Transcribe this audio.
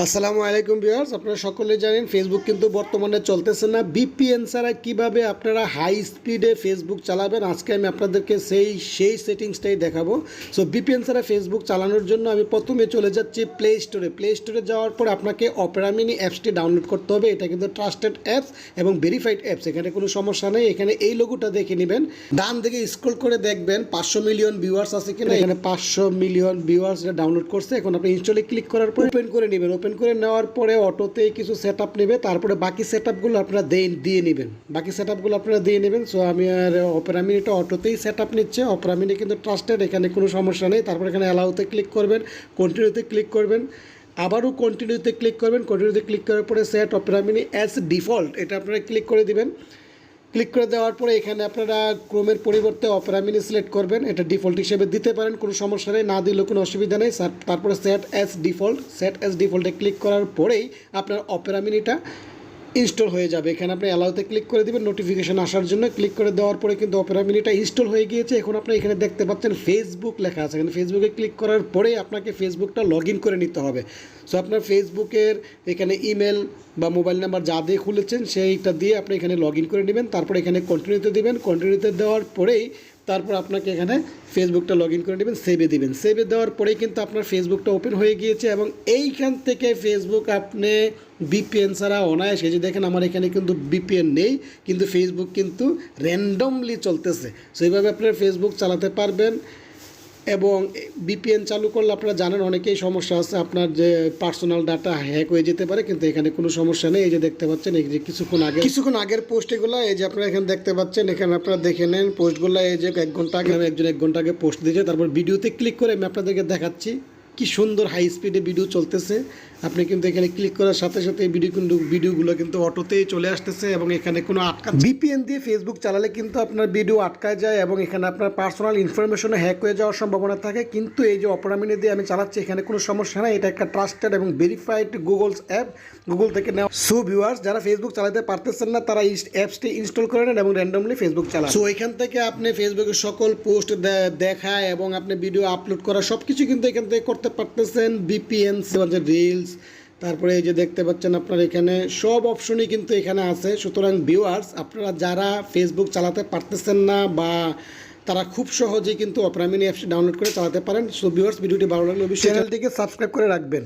আসসালামু আলাইকুম ভিউয়ার্স আপনারা সকলে জানেন ফেসবুক কিন্তু বর্তমানে চলতেছে না। বিপিএন ছাড়া কীভাবে আপনারা হাই স্পিডে ফেসবুক চালাবেন? আজকে আমি আপনাদেরকে সেই সেই সেটিংসটাই দেখাবো। সো বিপিএন ছাড়া ফেসবুক চালানোর জন্য আমি প্রথমে চলে যাচ্ছি প্লে স্টোরে প্লে স্টোরে যাওয়ার পর আপনাকে অপেরা মিনি অ্যাপসটি ডাউনলোড করতে হবে। এটা কিন্তু ট্রাস্টেড অ্যাপস এবং ভেরিফাইড অ্যাপস এখানে কোনো সমস্যা নেই। এখানে এই লোগোটা দেখে নেবেন। ডান দিকে স্ক্রল করে দেখবেন পাঁচশো মিলিয়ন ভিউয়ার্স আছে কিনা? এখানে পাঁচশো মিলিয়ন ভিউয়ার্স ডাউনলোড করছে এখন আপনি ইনস্টলে ক্লিক করার পর ওপেন করে নেবেন। ওপেন করে নেওয়ার পরে অটোতে কিছু সেট আপ নেবে, তারপরে বাকি সেট আপগুলো আপনারা দিয়ে নেবেন। বাকি সেট আপগুলো আপনারা দিয়ে নেবেন সো আমি আর অপেরা মিনিটা অটোতেই সেট আপ নিচ্ছে। অপেরা মিনি কিন্তু ট্রাস্টেড এখানে কোনো সমস্যা নেই। তারপরে এখানে অ্যালাউতে ক্লিক করবেন কন্টিনিউতে ক্লিক করবেন, আবারও কন্টিনিউতে ক্লিক করবেন কন্টিনিউতে ক্লিক করার পরে set Opera mini as default এটা আপনারা ক্লিক করে দিবেন। ক্লিক করে দেওয়ার পরে এখানে আপনারা ক্রোমের পরিবর্তে অপেরা মিনি সিলেক্ট করবেন। এটা ডিফল্ট হিসেবে দিতে পারেন, কোনো সমস্যা নেই। না দিলেও কোনো অসুবিধা নেই। তারপরে set as default set as ডিফল্টে click করার পরেই আপনার অপেরা মিনিটা ইনস্টল হয়ে যাবে। এখানে আপনি অ্যালাউতে ক্লিক করে দেবেন নোটিফিকেশন আসার জন্য ক্লিক করে দেওয়ার পরে কিন্তু অপেরা মিনিটা ইনস্টল হয়ে গিয়েছে। এখন আপনি এখানে দেখতে পাচ্ছেন ফেসবুক লেখা আছে। এখানে ফেসবুকে ক্লিক করার পরেই আপনাকে ফেসবুকটা লগ ইন করে নিতে হবে। সো আপনার ফেসবুকের এখানে ইমেল বা মোবাইল নাম্বার যা দিয়ে খুলেছেন, সেইটা দিয়ে আপনি এখানে লগ ইন করে নেবেন। তারপরে এখানে কন্টিনিউতে দিবেন। কন্টিনিউতে দেওয়ার পরেই তারপর আপনাকে এখানে ফেসবুকটা লগ ইন করে নেবেন সেভে দিবেন। সেভে দেওয়ার পরেই কিন্তু আপনার ফেসবুকটা ওপেন হয়ে গিয়েছে এবং এইখান থেকে ফেসবুক আপনি বিপিএন ছাড়া অনায়াসে যে দেখেন আমার এখানে কিন্তু বিপিএন নেই, কিন্তু ফেসবুক কিন্তু র্যান্ডমলি চলতেছে। সেইভাবে আপনার ফেসবুক চালাতে পারবেন। এবং বিপিএন চালু করলে আপনারা জানেন অনেকেই সমস্যা আছে, আপনার যে পার্সোনাল ডাটা হ্যাক হয়ে যেতে পারে, কিন্তু এখানে কোনো সমস্যা নেই। এই যে দেখতে পাচ্ছেন, এই যে কিছুক্ষণ আগে, কিছুক্ষণ আগের পোস্ট এগুলো এই যে আপনারা এখানে দেখতে পাচ্ছেন, এখানে আপনারা দেখে নেন পোস্টগুলো, এই যে এক ঘণ্টা আগে আমি একজন এক ঘণ্টা আগে পোস্ট দিয়েছে, তারপর ভিডিওতে ক্লিক করে আমি আপনাদেরকে দেখাচ্ছি। কি সুন্দর হাই স্পিডে ভিডিও চলতেছে। আপনি কিন্তু এখানে ক্লিক করার সাথে সাথে এই ভিডিও কিন্তু ভিডিওগুলো কিন্তু অটোতেই চলে আসতেছে এবং এখানে কোনো আটকা বিপিএন দিয়ে ফেসবুক চালালে কিন্তু আপনার ভিডিও আটকায় যায় এবং এখানে আপনার পার্সোনাল ইনফরমেশনে হ্যাক হয়ে যাওয়ার সম্ভাবনা থাকে। কিন্তু এই যে অপরামিনি দিয়ে আমি চালাচ্ছি এখানে কোনো সমস্যা নাই। এটা একটা ট্রাস্টেড এবং ভেরিফাইড গুগলস অ্যাপ গুগল থেকে নেওয়া সো ভিউয়ার্স যারা ফেসবুক চালাতে পারতেছেন না তারা এই অ্যাপসটি ইনস্টল করে নেন এবং র্যান্ডমলি ফেসবুক চালান। সো এখান থেকে আপনি ফেসবুকের সকল পোস্ট দেখায় এবং আপনি ভিডিও আপলোড করা সব কিছু কিন্তু এখান থেকে করতে পারতেছেন বিপিএন রিলস তারপরে এই যে দেখতে পাচ্ছেন আপনার এখানে সব অপশনই কিন্তু এখানে আছে। সুতরাং ভিউয়ার্স আপনারা যারা ফেসবুক চালাতে পারতেছেন না বা তারা খুব সহজেই কিন্তু অপরামিনী অ্যাপসটি ডাউনলোড করে চালাতে পারেন। সো ভিউয়ার্স ভিডিওটি ভালো লাগলে চ্যানেলটিকে সাবস্ক্রাইব করে রাখবেন।